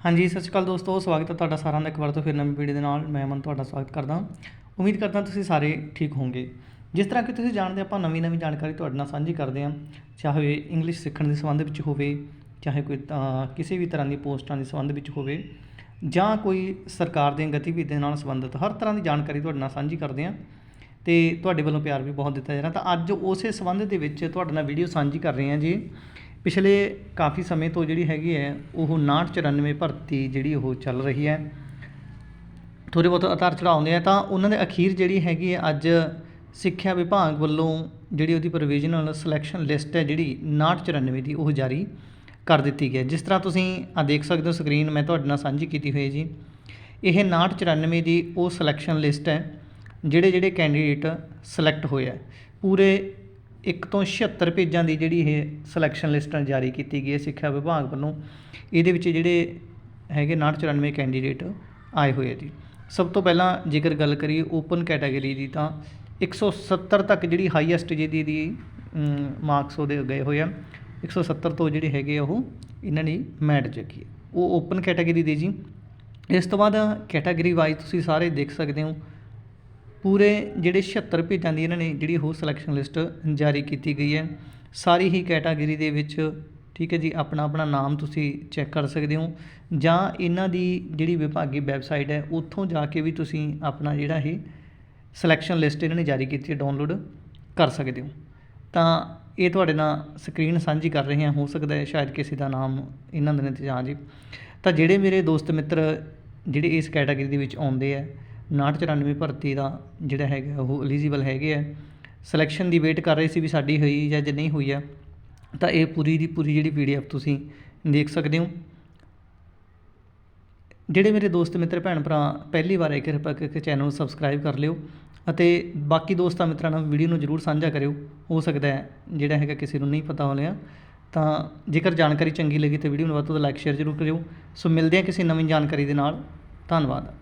ਹਾਂਜੀ, ਸਤਿ ਸ਼੍ਰੀ ਅਕਾਲ ਦੋਸਤੋ, ਸਵਾਗਤ ਹੈ ਤੁਹਾਡਾ ਸਾਰਿਆਂ ਦਾ ਇੱਕ ਵਾਰ ਤੋਂ ਫਿਰ ਨਵੀਂ ਵੀਡੀਓ ਦੇ ਨਾਲ। ਮੈਂ ਮਨ ਤੁਹਾਡਾ ਸਵਾਗਤ ਕਰਦਾ ਉਮੀਦ ਕਰਦਾ ਤੁਸੀਂ ਸਾਰੇ ਠੀਕ ਹੋਵੋਗੇ। ਜਿਸ ਤਰ੍ਹਾਂ ਕਿ ਤੁਸੀਂ ਜਾਣਦੇ ਆਪਾਂ ਨਵੀਂ ਨਵੀਂ ਜਾਣਕਾਰੀ ਤੁਹਾਡੇ ਨਾਲ ਸਾਂਝੀ ਕਰਦੇ ਹਾਂ। ਚਾਹੇ ਇੰਗਲਿਸ਼ ਸਿੱਖਣ ਦੇ ਸੰਬੰਧ ਵਿੱਚ ਹੋਵੇ, ਚਾਹੇ ਕੋਈ ਕਿਸੇ ਵੀ ਤਰ੍ਹਾਂ ਦੀ ਪੋਸਟਾਂ ਦੇ ਸੰਬੰਧ ਵਿੱਚ ਹੋਵੇ, ਜਾਂ ਕੋਈ ਸਰਕਾਰ ਦੀਆਂ ਗਤੀਵਿਧੀਆਂ ਨਾਲ ਸੰਬੰਧਿਤ ਹਰ ਤਰ੍ਹਾਂ ਦੀ ਜਾਣਕਾਰੀ ਤੁਹਾਡੇ ਨਾਲ ਸਾਂਝੀ ਕਰਦੇ ਹਾਂ। ਤੇ ਤੁਹਾਡੇ ਵੱਲੋਂ ਪਿਆਰ ਵੀ ਬਹੁਤ ਦਿੱਤਾ ਜਾ ਰਿਹਾ। ਤਾਂ ਅੱਜ ਉਸੇ ਸੰਬੰਧ ਦੇ ਵਿੱਚ ਤੁਹਾਡੇ ਨਾਲ ਵੀਡੀਓ ਸਾਂਝੀ ਕਰ ਰਹੇ ਹਾਂ ਜੀ। ਪਿਛਲੇ ਕਾਫੀ ਸਮੇਂ ਤੋਂ ਜਿਹੜੀ ਹੈਗੀ ਹੈ, ਉਹ 5994 ਭਰਤੀ ਜਿਹੜੀ ਉਹ ਚੱਲ ਰਹੀ ਹੈ। ਥੋੜ੍ਹੇ ਬਹੁਤ ਅਧਾਰ ਚੜ੍ਹਾਅ ਆਉਂਦੇ ਆ ਤਾਂ ਉਹਨਾਂ ਦੇ ਅਖੀਰ ਜਿਹੜੀ ਹੈਗੀ ਹੈ, ਅੱਜ ਸਿੱਖਿਆ ਵਿਭਾਗ ਵੱਲੋਂ ਜਿਹੜੀ ਉਹਦੀ ਪ੍ਰੋਵੀਜ਼ਨਲ ਸਿਲੈਕਸ਼ਨ ਲਿਸਟ ਹੈ, ਜਿਹੜੀ 5994 ਦੀ ਉਹ ਜਾਰੀ ਕਰ ਦਿੱਤੀ ਗਈ ਜਿਸ ਤਰ੍ਹਾਂ ਤੁਸੀਂ ਆ ਦੇਖ ਸਕਦੇ ਹੋ ਸਕਰੀਨ, ਮੈਂ ਤੁਹਾਡੇ ਨਾਲ ਸਾਂਝੀ ਕੀਤੀ ਹੋਈ ਜੀ। ਇਹ 5994 ਦੀ ਉਹ ਸਿਲੈਕਸ਼ਨ ਲਿਸਟ ਹੈ ਜਿਹੜੇ ਜਿਹੜੇ ਕੈਂਡੀਡੇਟ ਸਿਲੈਕਟ ਹੋਏ ਆ। ਪੂਰੇ ਇੱਕ ਤੋਂ 76 ਪੇਜਾਂ ਦੀ ਜਿਹੜੀ ਇਹ ਸਿਲੈਕਸ਼ਨ ਲਿਸਟ ਜਾਰੀ ਕੀਤੀ ਗਈ ਹੈ ਸਿੱਖਿਆ ਵਿਭਾਗ ਵੱਲੋਂ। ਇਹਦੇ ਵਿੱਚ ਜਿਹੜੇ ਹੈਗੇ 5994 ਕੈਂਡੀਡੇਟ ਆਏ ਹੋਏ ਆ ਜੀ। ਸਭ ਤੋਂ ਪਹਿਲਾਂ ਜੇਕਰ ਗੱਲ ਕਰੀਏ ਓਪਨ ਕੈਟਾਗਰੀ ਦੀ ਤਾਂ 170 ਤੱਕ ਜਿਹੜੀ ਹਾਈਐਸਟ ਜਿਹਦੀ ਦੀ ਮਾਰਕਸ ਉਹਦੇ ਗਏ ਹੋਏ ਆ। 170 ਤੋਂ ਜਿਹੜੇ ਹੈਗੇ ਆ ਉਹ ਇਹਨਾਂ ਨੇ ਮੈਟ ਚੱਕੀ ਹੈ। ਉਹ ਓਪਨ ਕੈਟਾਗਰੀ ਦੇ ਜੀ। ਇਸ ਤੋਂ ਬਾਅਦ ਕੈਟਾਗਰੀ ਵਾਈਜ਼ ਤੁਸੀਂ ਸਾਰੇ ਦੇਖ ਸਕਦੇ ਹੋ ਪੂਰੇ ਜਿਹੜੇ 76 ਭੇਜਾਂ ਦੀ ਇਹਨਾਂ ਨੇ ਜਿਹੜੀ ਉਹ ਸਿਲੈਕਸ਼ਨ ਲਿਸਟ ਜਾਰੀ ਕੀਤੀ ਗਈ ਹੈ। ਸਾਰੀ ਹੀ ਕੈਟਾਗਰੀ ਦੇ ਵਿੱਚ ਠੀਕ ਹੈ ਜੀ ਆਪਣਾ ਆਪਣਾ ਨਾਮ ਤੁਸੀਂ ਚੈੱਕ ਕਰ ਸਕਦੇ ਹੋ। ਜਾਂ ਇਹਨਾਂ ਦੀ ਜਿਹੜੀ ਵਿਭਾਗੀ ਵੈਬਸਾਈਟ ਹੈ, ਉੱਥੋਂ ਜਾ ਕੇ ਵੀ ਤੁਸੀਂ ਆਪਣਾ ਜਿਹੜਾ ਇਹ ਸਿਲੈਕਸ਼ਨ ਲਿਸਟ ਇਹਨਾਂ ਨੇ ਜਾਰੀ ਕੀਤੀ ਹੈ ਡਾਊਨਲੋਡ ਕਰ ਸਕਦੇ ਹੋ। ਤਾਂ ਇਹ ਤੁਹਾਡੇ ਨਾਲ ਸਕਰੀਨ ਸਾਂਝੀ ਕਰ ਰਹੇ ਹਾਂ, ਹੋ ਸਕਦਾ ਹੈ ਸ਼ਾਇਦ ਕਿਸੇ ਦਾ ਨਾਮ ਇਹਨਾਂ ਦੇ ਨੇ ਤੇ ਜਾਂ ਜੀ ਤਾਂ ਜਿਹੜੇ ਮੇਰੇ ਦੋਸਤ ਮਿੱਤਰ ਜਿਹੜੇ ਇਸ ਕੈਟਾਗਰੀ ਦੇ ਵਿੱਚ ਆਉਂਦੇ ਆ 5994 ਭਰਤੀ ਦਾ ਜਿਹੜਾ ਹੈਗਾ, ਉਹ ਐਲੀਜੀਬਲ ਹੈਗੇ ਆ। ਸਿਲੈਕਸ਼ਨ ਦੀ ਵੇਟ ਕਰ ਰਹੇ ਸੀ ਵੀ ਸਾਡੀ ਹੋਈ ਜਾਂ ਜੇ ਨਹੀਂ ਹੋਈ ਆ, ਤਾਂ ਇਹ ਪੂਰੀ ਦੀ ਪੂਰੀ ਜਿਹੜੀ ਪੀਡੀਐਫ ਤੁਸੀਂ ਦੇਖ ਸਕਦੇ ਹੋ। ਜਿਹੜੇ ਮੇਰੇ ਦੋਸਤ ਮਿੱਤਰ, ਭੈਣ ਭਰਾ, ਪਹਿਲੀ ਵਾਰ ਆਏ, ਕਿਰਪਾ ਕਰਕੇ ਚੈਨਲ ਨੂੰ ਸਬਸਕ੍ਰਾਈਬ ਕਰ ਲਿਓ ਅਤੇ ਬਾਕੀ ਦੋਸਤਾਂ ਮਿੱਤਰਾਂ ਨਾਲ ਵੀਡੀਓ ਨੂੰ ਜਰੂਰ ਸਾਂਝਾ ਕਰਿਓ। ਹੋ ਸਕਦਾ ਹੈ ਜਿਹੜਾ ਹੈਗਾ ਕਿਸੇ ਨੂੰ ਨਹੀਂ ਪਤਾ ਹੋਣਿਆ ਤਾਂ ਜੇਕਰ ਜਾਣਕਾਰੀ ਚੰਗੀ ਲੱਗੀ ਤਾਂ ਵੀਡੀਓ ਨੂੰ ਵੱਧ ਤੋਂ ਵੱਧ ਲਾਈਕ ਸ਼ੇਅਰ ਜ਼ਰੂਰ ਕਰਿਓ। ਸੋ ਮਿਲਦੇ ਹਾਂ ਕਿਸੇ ਨਵੀਂ ਜਾਣਕਾਰੀ ਦੇ ਨਾਲ। ਧੰਨਵਾਦ।